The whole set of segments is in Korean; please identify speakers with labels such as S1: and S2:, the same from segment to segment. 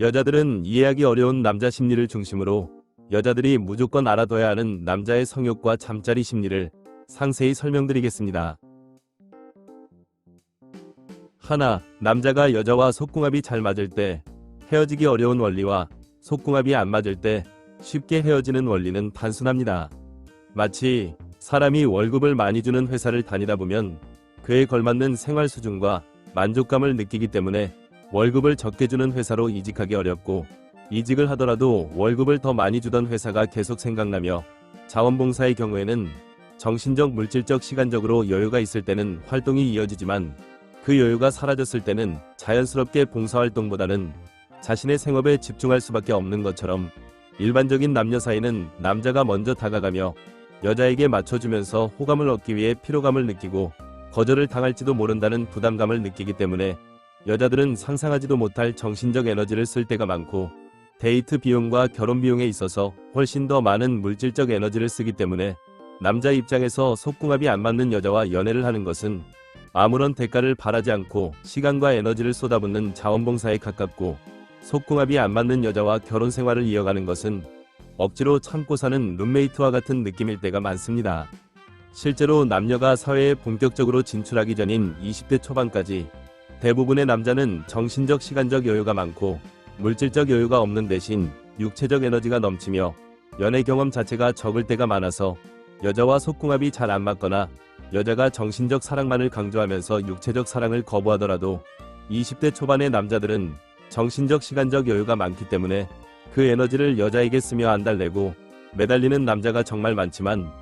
S1: 여자들은 이해하기 어려운 남자 심리를 중심으로 여자들이 무조건 알아둬야 하는 남자의 성욕과 잠자리 심리를 상세히 설명드리겠습니다. 하나, 남자가 여자와 속궁합이 잘 맞을 때 헤어지기 어려운 원리와 속궁합이 안 맞을 때 쉽게 헤어지는 원리는 단순합니다. 마치 사람이 월급을 많이 주는 회사를 다니다 보면 그에 걸맞는 생활 수준과 만족감을 느끼기 때문에 월급을 적게 주는 회사로 이직하기 어렵고 이직을 하더라도 월급을 더 많이 주던 회사가 계속 생각나며 자원봉사의 경우에는 정신적, 물질적, 시간적으로 여유가 있을 때는 활동이 이어지지만 그 여유가 사라졌을 때는 자연스럽게 봉사활동보다는 자신의 생업에 집중할 수밖에 없는 것처럼 일반적인 남녀 사이는 남자가 먼저 다가가며 여자에게 맞춰주면서 호감을 얻기 위해 피로감을 느끼고 거절을 당할지도 모른다는 부담감을 느끼기 때문에 여자들은 상상하지도 못할 정신적 에너지를 쓸 때가 많고 데이트 비용과 결혼 비용에 있어서 훨씬 더 많은 물질적 에너지를 쓰기 때문에 남자 입장에서 속궁합이 안 맞는 여자와 연애를 하는 것은 아무런 대가를 바라지 않고 시간과 에너지를 쏟아붓는 자원봉사에 가깝고 속궁합이 안 맞는 여자와 결혼 생활을 이어가는 것은 억지로 참고 사는 룸메이트와 같은 느낌일 때가 많습니다. 실제로 남녀가 사회에 본격적으로 진출하기 전인 20대 초반까지 대부분의 남자는 정신적 시간적 여유가 많고 물질적 여유가 없는 대신 육체적 에너지가 넘치며 연애 경험 자체가 적을 때가 많아서 여자와 속궁합이 잘 안 맞거나 여자가 정신적 사랑만을 강조하면서 육체적 사랑을 거부하더라도 20대 초반의 남자들은 정신적 시간적 여유가 많기 때문에 그 에너지를 여자에게 쓰며 안달내고 매달리는 남자가 정말 많지만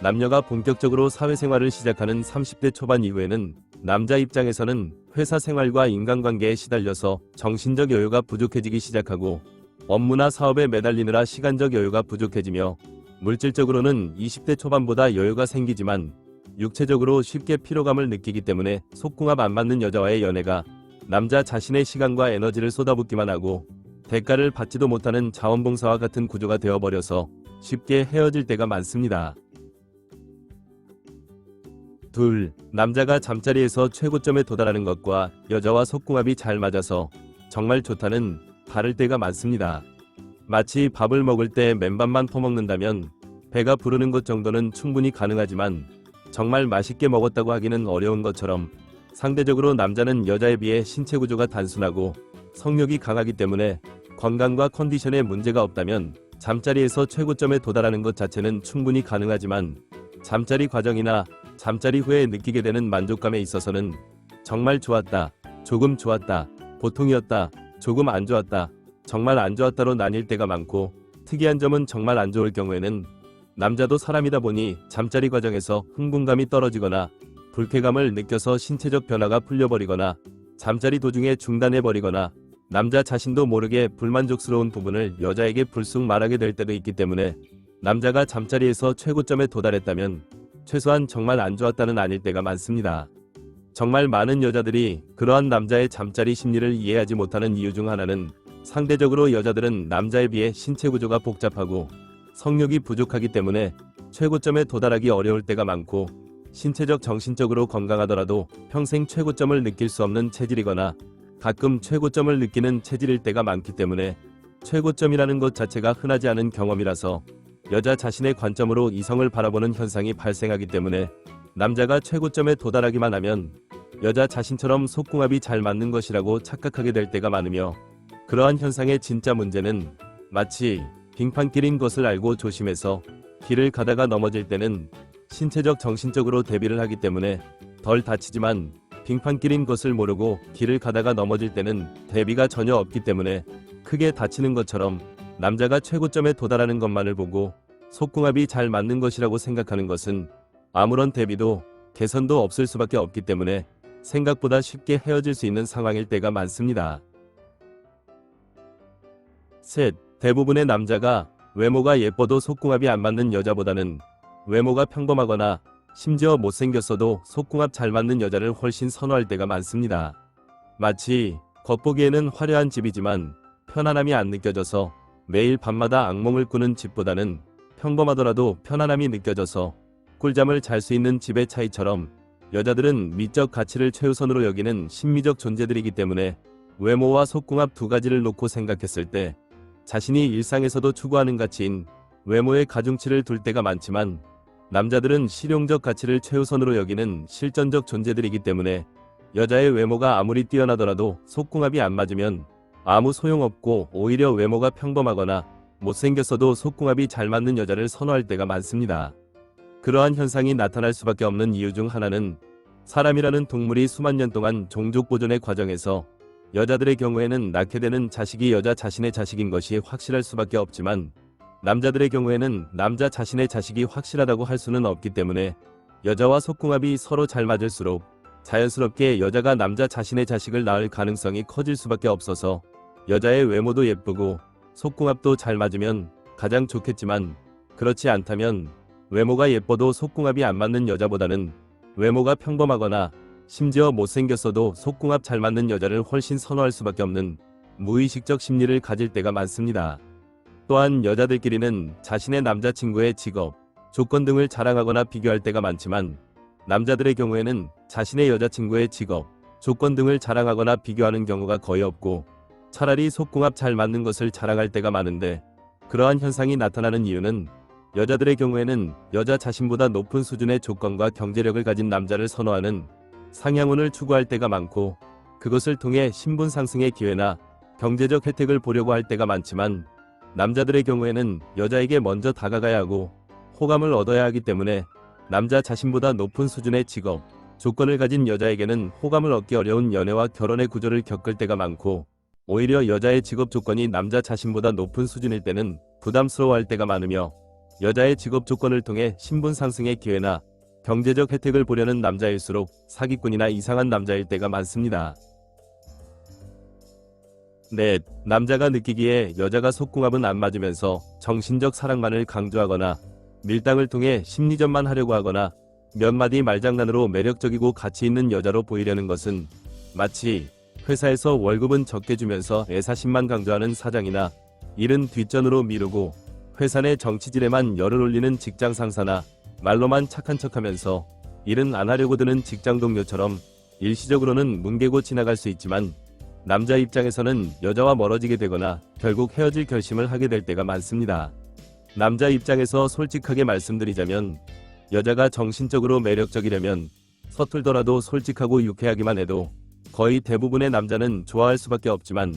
S1: 남녀가 본격적으로 사회생활을 시작하는 30대 초반 이후에는 남자 입장에서는 회사 생활과 인간관계에 시달려서 정신적 여유가 부족해지기 시작하고 업무나 사업에 매달리느라 시간적 여유가 부족해지며 물질적으로는 20대 초반보다 여유가 생기지만 육체적으로 쉽게 피로감을 느끼기 때문에 속궁합 안 맞는 여자와의 연애가 남자 자신의 시간과 에너지를 쏟아붓기만 하고 대가를 받지도 못하는 자원봉사와 같은 구조가 되어버려서 쉽게 헤어질 때가 많습니다. 둘, 남자가 잠자리에서 최고점에 도달하는 것과 여자와 속궁합이 잘 맞아서 정말 좋다는 다를 때가 많습니다. 마치 밥을 먹을 때 맨밥만 퍼먹는다면 배가 부르는 것 정도는 충분히 가능하지만 정말 맛있게 먹었다고 하기는 어려운 것처럼 상대적으로 남자는 여자에 비해 신체 구조가 단순하고 성욕이 강하기 때문에 건강과 컨디션에 문제가 없다면 잠자리에서 최고점에 도달하는 것 자체는 충분히 가능하지만 잠자리 과정이나 잠자리 후에 느끼게 되는 만족감에 있어서는 정말 좋았다, 조금 좋았다, 보통이었다, 조금 안 좋았다, 정말 안 좋았다로 나뉠 때가 많고 특이한 점은 정말 안 좋을 경우에는 남자도 사람이다 보니 잠자리 과정에서 흥분감이 떨어지거나 불쾌감을 느껴서 신체적 변화가 풀려버리거나 잠자리 도중에 중단해버리거나 남자 자신도 모르게 불만족스러운 부분을 여자에게 불쑥 말하게 될 때도 있기 때문에 남자가 잠자리에서 최고점에 도달했다면 최소한 정말 안 좋았다는 아닐 때가 많습니다. 정말 많은 여자들이 그러한 남자의 잠자리 심리를 이해하지 못하는 이유 중 하나는 상대적으로 여자들은 남자에 비해 신체 구조가 복잡하고 성욕이 부족하기 때문에 최고점에 도달하기 어려울 때가 많고 신체적 정신적으로 건강하더라도 평생 최고점을 느낄 수 없는 체질이거나 가끔 최고점을 느끼는 체질일 때가 많기 때문에 최고점이라는 것 자체가 흔하지 않은 경험이라서 여자 자신의 관점으로 이성을 바라보는 현상이 발생하기 때문에 남자가 최고점에 도달하기만 하면 여자 자신처럼 속궁합이 잘 맞는 것이라고 착각하게 될 때가 많으며 그러한 현상의 진짜 문제는 마치 빙판길인 것을 알고 조심해서 길을 가다가 넘어질 때는 신체적 정신적으로 대비를 하기 때문에 덜 다치지만 빙판길인 것을 모르고 길을 가다가 넘어질 때는 대비가 전혀 없기 때문에 크게 다치는 것처럼 남자가 최고점에 도달하는 것만을 보고 속궁합이 잘 맞는 것이라고 생각하는 것은 아무런 대비도 개선도 없을 수밖에 없기 때문에 생각보다 쉽게 헤어질 수 있는 상황일 때가 많습니다. 셋. 대부분의 남자가 외모가 예뻐도 속궁합이 안 맞는 여자보다는 외모가 평범하거나 심지어 못생겼어도 속궁합 잘 맞는 여자를 훨씬 선호할 때가 많습니다. 마치 겉보기에는 화려한 집이지만 편안함이 안 느껴져서 매일 밤마다 악몽을 꾸는 집보다는 평범하더라도 편안함이 느껴져서 꿀잠을 잘 수 있는 집의 차이처럼 여자들은 미적 가치를 최우선으로 여기는 심미적 존재들이기 때문에 외모와 속궁합 두 가지를 놓고 생각했을 때 자신이 일상에서도 추구하는 가치인 외모의 가중치를 둘 때가 많지만 남자들은 실용적 가치를 최우선으로 여기는 실전적 존재들이기 때문에 여자의 외모가 아무리 뛰어나더라도 속궁합이 안 맞으면 아무 소용없고 오히려 외모가 평범하거나 못생겼어도 속궁합이 잘 맞는 여자를 선호할 때가 많습니다. 그러한 현상이 나타날 수밖에 없는 이유 중 하나는 사람이라는 동물이 수만 년 동안 종족 보존의 과정에서 여자들의 경우에는 낳게 되는 자식이 여자 자신의 자식인 것이 확실할 수밖에 없지만 남자들의 경우에는 남자 자신의 자식이 확실하다고 할 수는 없기 때문에 여자와 속궁합이 서로 잘 맞을수록 자연스럽게 여자가 남자 자신의 자식을 낳을 가능성이 커질 수밖에 없어서 여자의 외모도 예쁘고 속궁합도 잘 맞으면 가장 좋겠지만 그렇지 않다면 외모가 예뻐도 속궁합이 안 맞는 여자보다는 외모가 평범하거나 심지어 못생겼어도 속궁합 잘 맞는 여자를 훨씬 선호할 수밖에 없는 무의식적 심리를 가질 때가 많습니다. 또한 여자들끼리는 자신의 남자친구의 직업, 조건 등을 자랑하거나 비교할 때가 많지만 남자들의 경우에는 자신의 여자친구의 직업, 조건 등을 자랑하거나 비교하는 경우가 거의 없고 차라리 속궁합 잘 맞는 것을 자랑할 때가 많은데 그러한 현상이 나타나는 이유는 여자들의 경우에는 여자 자신보다 높은 수준의 조건과 경제력을 가진 남자를 선호하는 상향운을 추구할 때가 많고 그것을 통해 신분 상승의 기회나 경제적 혜택을 보려고 할 때가 많지만 남자들의 경우에는 여자에게 먼저 다가가야 하고 호감을 얻어야 하기 때문에 남자 자신보다 높은 수준의 직업, 조건을 가진 여자에게는 호감을 얻기 어려운 연애와 결혼의 구조를 겪을 때가 많고 오히려 여자의 직업 조건이 남자 자신보다 높은 수준일 때는 부담스러워할 때가 많으며 여자의 직업 조건을 통해 신분 상승의 기회나 경제적 혜택을 보려는 남자일수록 사기꾼이나 이상한 남자일 때가 많습니다. 넷, 남자가 느끼기에 여자가 속궁합은 안 맞으면서 정신적 사랑만을 강조하거나 밀당을 통해 심리전만 하려고 하거나 몇 마디 말장난으로 매력적이고 가치 있는 여자로 보이려는 것은 마치 회사에서 월급은 적게 주면서 애사심만 강조하는 사장이나 일은 뒷전으로 미루고 회사 내 정치질에만 열을 올리는 직장 상사나 말로만 착한 척하면서 일은 안 하려고 드는 직장 동료처럼 일시적으로는 뭉개고 지나갈 수 있지만 남자 입장에서는 여자와 멀어지게 되거나 결국 헤어질 결심을 하게 될 때가 많습니다. 남자 입장에서 솔직하게 말씀드리자면 여자가 정신적으로 매력적이려면 서툴더라도 솔직하고 유쾌하기만 해도 거의 대부분의 남자는 좋아할 수밖에 없지만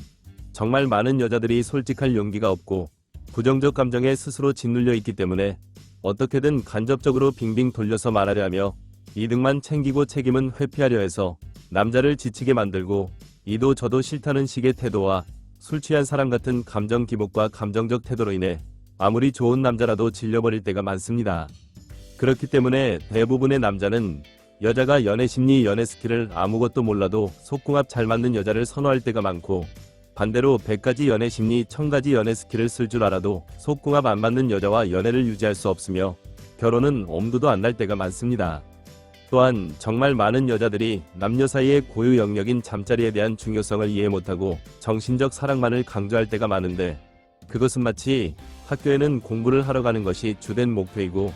S1: 정말 많은 여자들이 솔직할 용기가 없고 부정적 감정에 스스로 짓눌려 있기 때문에 어떻게든 간접적으로 빙빙 돌려서 말하려 하며 이득만 챙기고 책임은 회피하려 해서 남자를 지치게 만들고 이도 저도 싫다는 식의 태도와 술 취한 사람 같은 감정 기복과 감정적 태도로 인해 아무리 좋은 남자라도 질려버릴 때가 많습니다. 그렇기 때문에 대부분의 남자는 여자가 연애 심리, 연애 스킬을 아무것도 몰라도 속궁합 잘 맞는 여자를 선호할 때가 많고 반대로 100가지 연애 심리, 1000가지 연애 스킬을 쓸 줄 알아도 속궁합 안 맞는 여자와 연애를 유지할 수 없으며 결혼은 엄두도 안 날 때가 많습니다. 또한 정말 많은 여자들이 남녀 사이의 고유 영역인 잠자리에 대한 중요성을 이해 못하고 정신적 사랑만을 강조할 때가 많은데 그것은 마치 학교에는 공부를 하러 가는 것이 주된 목표이고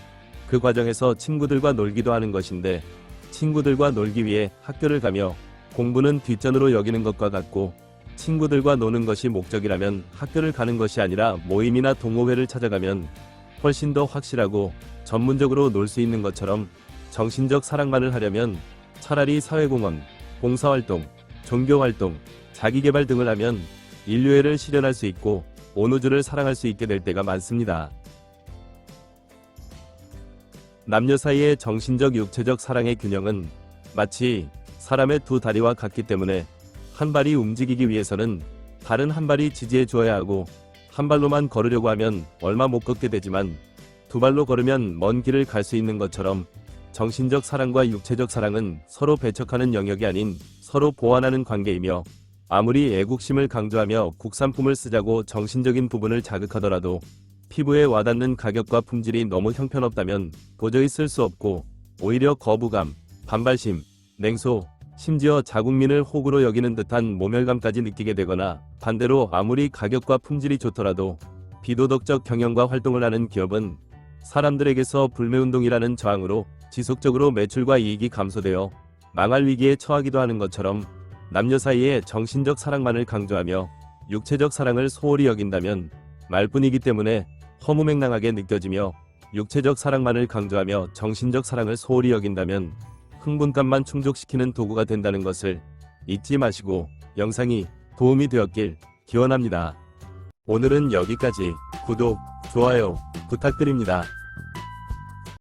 S1: 그 과정에서 친구들과 놀기도 하는 것인데 친구들과 놀기 위해 학교를 가며 공부는 뒷전으로 여기는 것과 같고 친구들과 노는 것이 목적이라면 학교를 가는 것이 아니라 모임이나 동호회를 찾아가면 훨씬 더 확실하고 전문적으로 놀 수 있는 것처럼 정신적 사랑만을 하려면 차라리 사회공헌, 봉사활동, 종교활동, 자기개발 등을 하면 인류애를 실현할 수 있고 온 우주를 사랑할 수 있게 될 때가 많습니다. 남녀 사이의 정신적 육체적 사랑의 균형은 마치 사람의 두 다리와 같기 때문에 한 발이 움직이기 위해서는 다른 한 발이 지지해 주어야 하고 한 발로만 걸으려고 하면 얼마 못 걷게 되지만 두 발로 걸으면 먼 길을 갈 수 있는 것처럼 정신적 사랑과 육체적 사랑은 서로 배척하는 영역이 아닌 서로 보완하는 관계이며 아무리 애국심을 강조하며 국산품을 쓰자고 정신적인 부분을 자극하더라도 피부에 와닿는 가격과 품질이 너무 형편없다면 도저히 쓸 수 없고 오히려 거부감, 반발심, 냉소, 심지어 자국민을 호구로 여기는 듯한 모멸감까지 느끼게 되거나 반대로 아무리 가격과 품질이 좋더라도 비도덕적 경영과 활동을 하는 기업은 사람들에게서 불매운동이라는 저항으로 지속적으로 매출과 이익이 감소되어 망할 위기에 처하기도 하는 것처럼 남녀 사이의 정신적 사랑만을 강조하며 육체적 사랑을 소홀히 여긴다면 말뿐이기 때문에 허무맹랑하게 느껴지며 육체적 사랑만을 강조하며 정신적 사랑을 소홀히 여긴다면 흥분감만 충족시키는 도구가 된다는 것을 잊지 마시고 영상이 도움이 되었길 기원합니다. 오늘은 여기까지 구독, 좋아요 부탁드립니다.